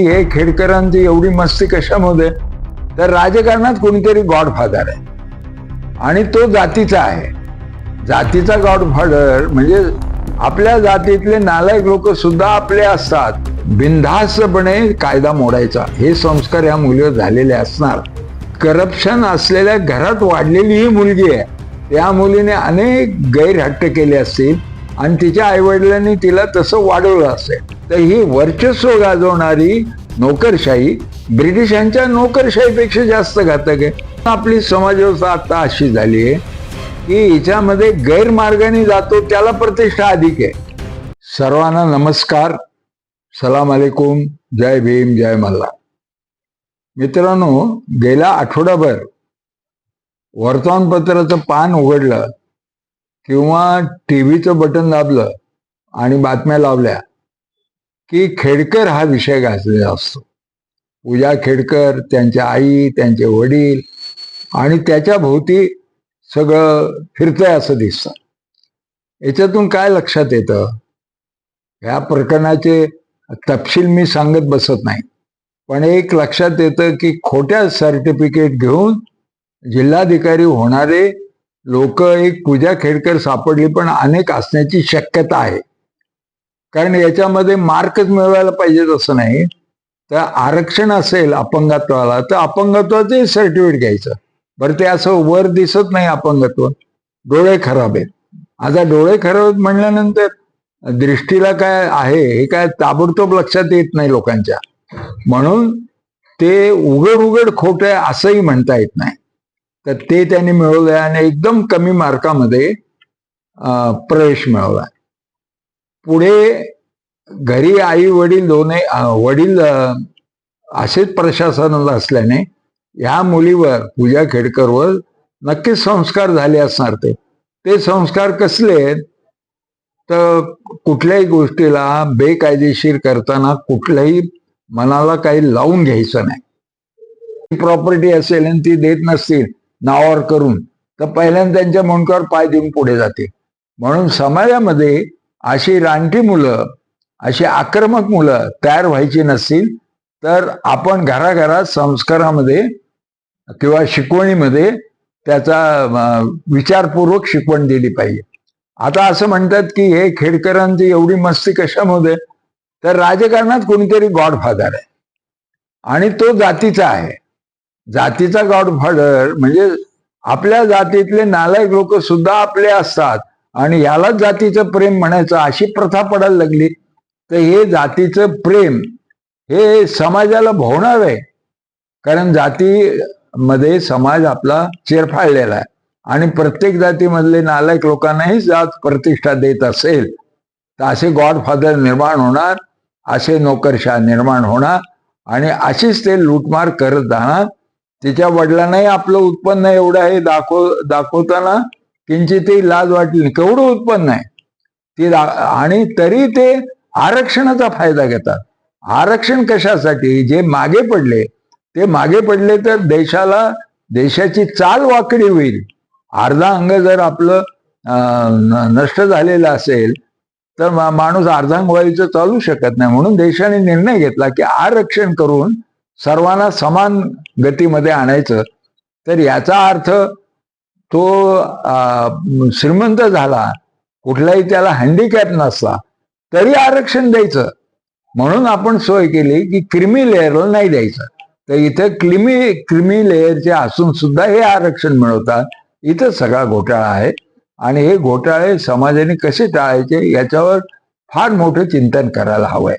हे खेडकरांची एवढी मस्ती कशामध्ये? तर राजकारणात कोणीतरी गॉडफादर आहे. आणि तो जातीचा आहे. जातीचा गॉडफादर म्हणजे आपल्या जातीतले नालायक लोक सुद्धा आपले असतात. बिनधास्तपणे कायदा मोडायचा. हे संस्कार या मुलीवर झालेले असणार. करप्शन असलेल्या घरात वाढलेली ही मुलगी आहे. त्या मुलीने अनेक गैरहट्ट केले असतील आणि तिच्या आईवडिलांनी तिला तसं वाढवलं असेल. तर ही वर्चस्व गाजवणारी नोकरशाही ब्रिटिशांच्या नोकरशाहीपेक्षा जास्त घातक आहे. आपली समाजव्यवस्था आता अशी झाली आहे की हिच्यामध्ये गैरमार्गाने जातो त्याला प्रतिष्ठा अधिक आहे. सर्वांना नमस्कार. सलाम अलेकुम. जय भीम जय मल्ला. मित्रांनो गेला आठवडाभर वर्तमानपत्राचं पान उघडलं किंवा टी व्हीचं बटन दाबलं आणि बातम्या लावल्या की खेडकर हा विषय गाजलेला असतो. पूजा खेडकर त्यांच्या आई त्यांचे वडील आणि त्याच्या भोवती सगळं फिरतंय असं दिसतं. याच्यातून काय लक्षात येतं? ह्या प्रकरणाचे तपशील मी सांगत बसत नाही. पण एक लक्षात येतं की खोट्या सर्टिफिकेट घेऊन जिल्हाधिकारी होणारे लोक एक पूजा खेडकर सापडली पण अनेक असण्याची शक्यता आहे. कारण याच्यामध्ये मार्कच मिळवायला पाहिजे असं नाही. तर आरक्षण असेल अपंगत्वाला तर अपंगत्वाचे सर्टिफिकेट घ्यायचं. बरं ते असं वर दिसत नाही अपंगत्व. डोळे खराब आहेत. आता डोळे खराब म्हणल्यानंतर दृष्टीला काय आहे हे काय ताबडतोब लक्षात येत नाही लोकांच्या. म्हणून ते उघड उघड खोट आहे असंही म्हणता येत नाही. तर ते त्यांनी मिळवलंय आणि एकदम कमी मार्कामध्ये प्रवेश मिळवला पुढे घरी आई वडील दोन्ही वडील असेच प्रशासनाला असल्याने ह्या मुलीवर पूजा खेडकरवर नक्कीच संस्कार झाले असणार ते. ते संस्कार कसले तर कुठल्याही गोष्टीला बेकायदेशीर करताना कुठल्याही मनाला काही लावून घ्यायचं नाही. प्रॉपर्टी असेल आणि ती देत नसतील नावावर करून तर पहिल्यांदा त्यांच्या मुंडकावर पाय देऊन पुढे जाते म्हणून समाजामध्ये अशी रानटी मुलं अशी आक्रमक मुलं तयार व्हायची नसतील तर आपण घराघरात संस्कारामध्ये किंवा शिकवणीमध्ये त्याचा विचारपूर्वक शिकवण दिली पाहिजे. आता असं म्हणतात की हे खेडकरांची एवढी मस्ती कशामध्ये? तर राजकारणात कोणीतरी गॉडफादर आहे. आणि तो जातीचा आहे. जातीचा गॉडफादर म्हणजे आपल्या जातीतले नालायक लोक सुद्धा आपले असतात. आणि यालाच जातीचं प्रेम म्हणायचं अशी प्रथा पडायला लागली. तर हे जातीचं प्रेम हे समाजाला भोवणार आहे. कारण जातीमध्ये समाज आपला चिरफाळलेला आहे. आणि प्रत्येक जातीमधले नालायक लोकांनाही जात प्रतिष्ठा देत असेल तर असे गॉडफादर निर्माण होणार असे नोकरशाह निर्माण होणार आणि अशीच ते लूटमार करत जाणार तिच्या वडिलांनाही आपलं उत्पन्न एवढं आहे दाखव दाखवताना किंचितही लाज वाटली केवढं उत्पन्न आहे? ती आणि तरी ते आरक्षणाचा फायदा घेतात. आरक्षण कशासाठी? जे मागे पडले ते मागे पडले तर देशाला देशाची चाल वाकडी होईल. अर्धा अंग जर आपलं नष्ट झालेलं असेल तर माणूस अर्धांग व्हायचं चालू शकत नाही. म्हणून देशाने निर्णय घेतला की आरक्षण करून सर्वांना समान गतीमध्ये आणायचं. तर याचा अर्थ तो श्रीमंत झाला कुठलाही त्याला हँडिकॅप नसला तरी आरक्षण द्यायचं. म्हणून आपण सोय केली की क्रिमी लेअरला नाही द्यायचं. तर इथं क्रिमी क्रिमी लेअरचे असून सुद्धा हे आरक्षण मिळवतात. इथं सगळा घोटाळा आहे. आणि हे घोटाळे समाजाने कसे टाळायचे याच्यावर फार मोठं चिंतन करायला हवंय.